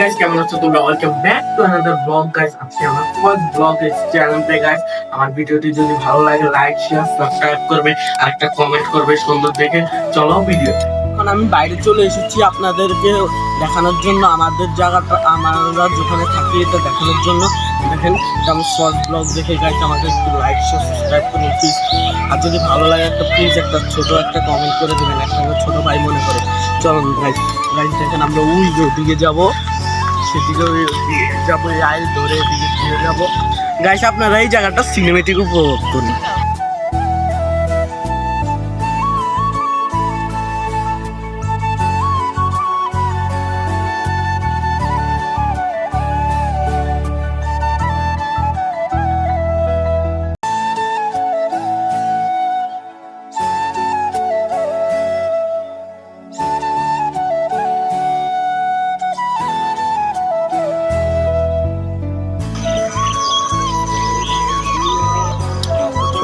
Guys কেমন আছো তোমরা? Welcome back to another blog guys আজকে আমার ফার্স্ট ব্লগ চ্যানেলে গাইস আমার ভিডিওটি যদি ভালো লাগে লাইক শেয়ার সাবস্ক্রাইব করবে, আর একটা কমেন্ট করবে সুন্দর দেখে। চলো ভিডিও এখন আমি বাইরে চলে এসেছি আপনাদেরকে দেখানোর জন্য, আমাদের জায়গাটা আমরা যেখানে থাকি, এটা দেখানোর জন্য। দেখেন আমি শর্ট ব্লগ দেখে গাইস আমাকে একটু লাইক শেয়ার সাবস্ক্রাইব করুন প্লিজ আর যদি ভালো লাগে, একটা প্লিজ একটা ছোট একটা কমেন্ট করে দেবেন, একটা ছোট ভাই মনে করে। চলুন গাইস গাইস দেখেন আমরা ওই দিকে যাব। সেদিকে যাব ধরে এদিকে যাব। গাইস আপনারা এই জায়গাটা সিনেমেটিক উপভোগ করুন।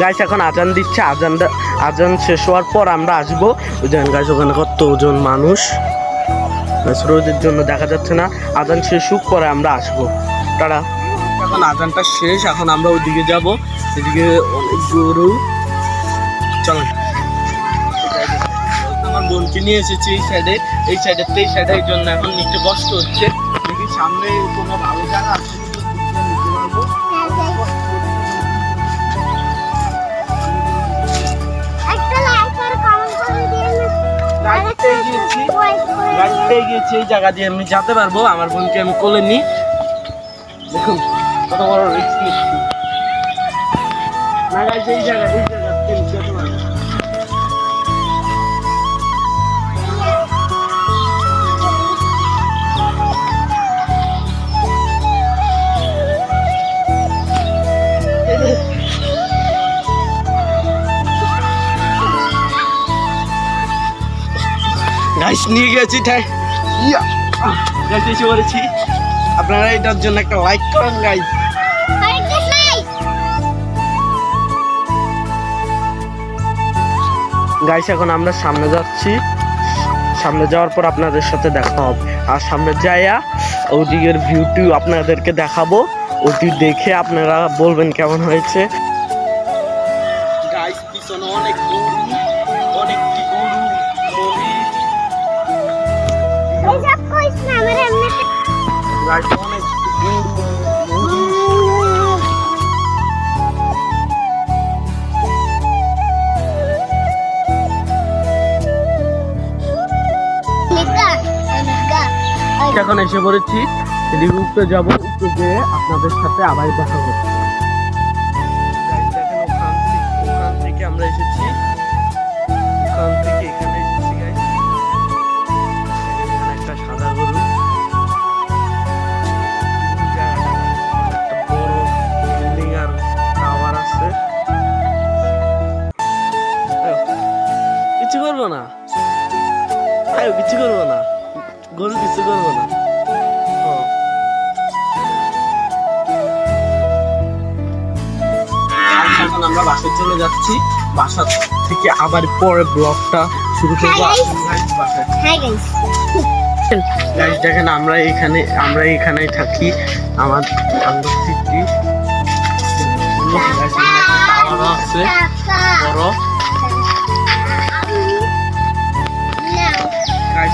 গাইস এখন আজান দিচ্ছে। আজান আজান শেষ হওয়ার পর আমরা আসব। দেখেন গাইস ওখানে কত ওজন মানুষ। রোদের জন্য দেখা যাচ্ছে না। আজান শেষ হোক, পরে আমরা আসব। তারা এখন আজানটা শেষ, এখন আমরা ওইদিকে যাব। এদিকে অনেক গরু। চলেন। আমার বোনকে নিয়ে এসেছি এই সাইডে এই সাইডের এই সাইডে এই জন্য এখন নিতে কষ্ট হচ্ছে। দেখি সামনে কোনো ভালো জায়গা আছে নিতে পারব। গাড়িতে গিয়েছি, এই জায়গা দিয়ে আমি যেতে পারব। আমার বোনকে আমি কোলে নি দেখুন, কত বড় রিস্ক নিচ্ছি গাইস নিয়ে গেছি এসে আপনারা এটার জন্য একটা লাইক করেন গাইস গাইস এখন আমরা সামনে যাচ্ছি। সামনে যাওয়ার পর আপনাদের সাথে দেখা হবে। আর সামনে যাইয়া ওদিকের ভিউটি আপনাদেরকে দেখাবো। ওটি দেখে আপনারা বলবেন কেমন হয়েছে। গাইস পিছনে অনেক এখন এসে পড়েছি। এদিকে উপরে যাব উপরে যেয়ে আপনাদের সাথে আবার দেখা থেকে আমরা এসেছি। বাসায় চলে যাচ্ছি। বাসা থেকে আবার পরে ব্লগটা শুরু করব। গাইস দেখেন আমরা এখানে আমরা এখানেই থাকি। আমার সিটি আছে। বড়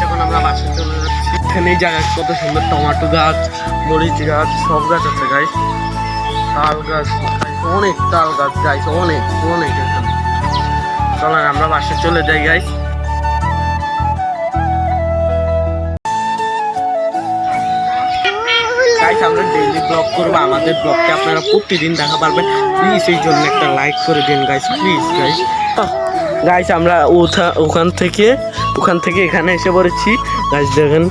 এখন আমরা চলে যাচ্ছি। এখানে এই জায়গায় কত সুন্দর টমেটো গাছ মরিচ গাছ সব গাছ আছে গাইস তাল গাছ। অনেক তাল গাছ গাইস অনেক অনেক এখানে। আমরা বাসায় চলে যাই গাইস গাইস আমরা করব, আমাদের আপনারা প্রতিদিন দেখা পারবেন। প্লিজ এই জন্য একটা লাইক করে দিন প্লিজ গাইস আমরা ওখান থেকে ওখান থেকে এখানে এসে পড়েছি। গাইস দেখেন,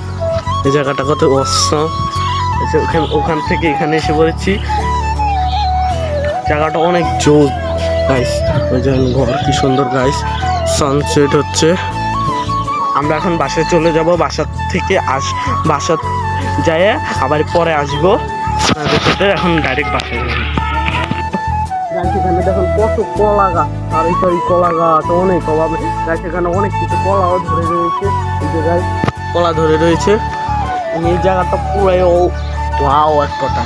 এই জায়গাটা কত অসম ওখান ওখান থেকে এখানে এসে পড়েছি। জায়গাটা অনেক জোর। গাইস ওই যে ঘর, কি সুন্দর গাইস সানসেট হচ্ছে। আমরা এখন বাসায় চলে যাব বাসার থেকে আস, বাসা যায় আবার পরে আসব। এখন ডাইরেক্ট বাসায় এখানে কত কলা গাছ। অনেক অনেক কিছু ধরে রয়েছে। এই কলা ধরে রয়েছে। এই জায়গাটা পুরাই ও এক কথা।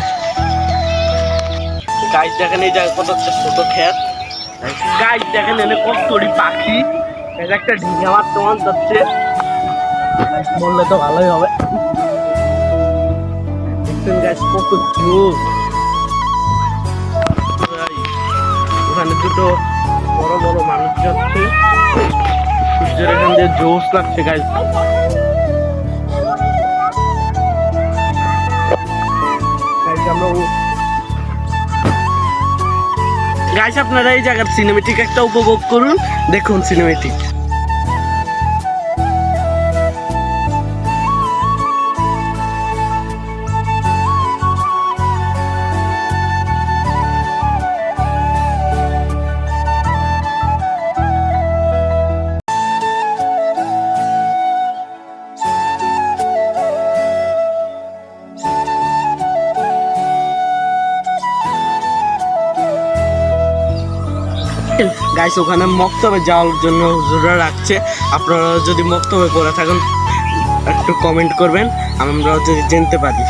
গাইস দেখেন, এই কত একটা ছোট ক্ষেত। গাইস দেখেন, এনে কতরি পাখি। একটা ঢিঙে আমার তোমার যাচ্ছে। বললে তো ভালোই হবে। দেখছেন গাইস কত জোর। ওখানে দুটো বড় বড় মানুষ যাচ্ছে। সূর্যের এখান দিয়ে জোশ লাগছে গাইস গাইস আপনারা এই জায়গার সিনেমেটিক একটা উপভোগ করুন। দেখুন সিনেমেটিক গাইস ওখানে মক্তবে যাওয়ার জন্য হুজুরা রাখছে। আপনারা যদি মক্তবে পড়ে থাকেন, একটু কমেন্ট করবেন, আমরা যদি জানতে পারি।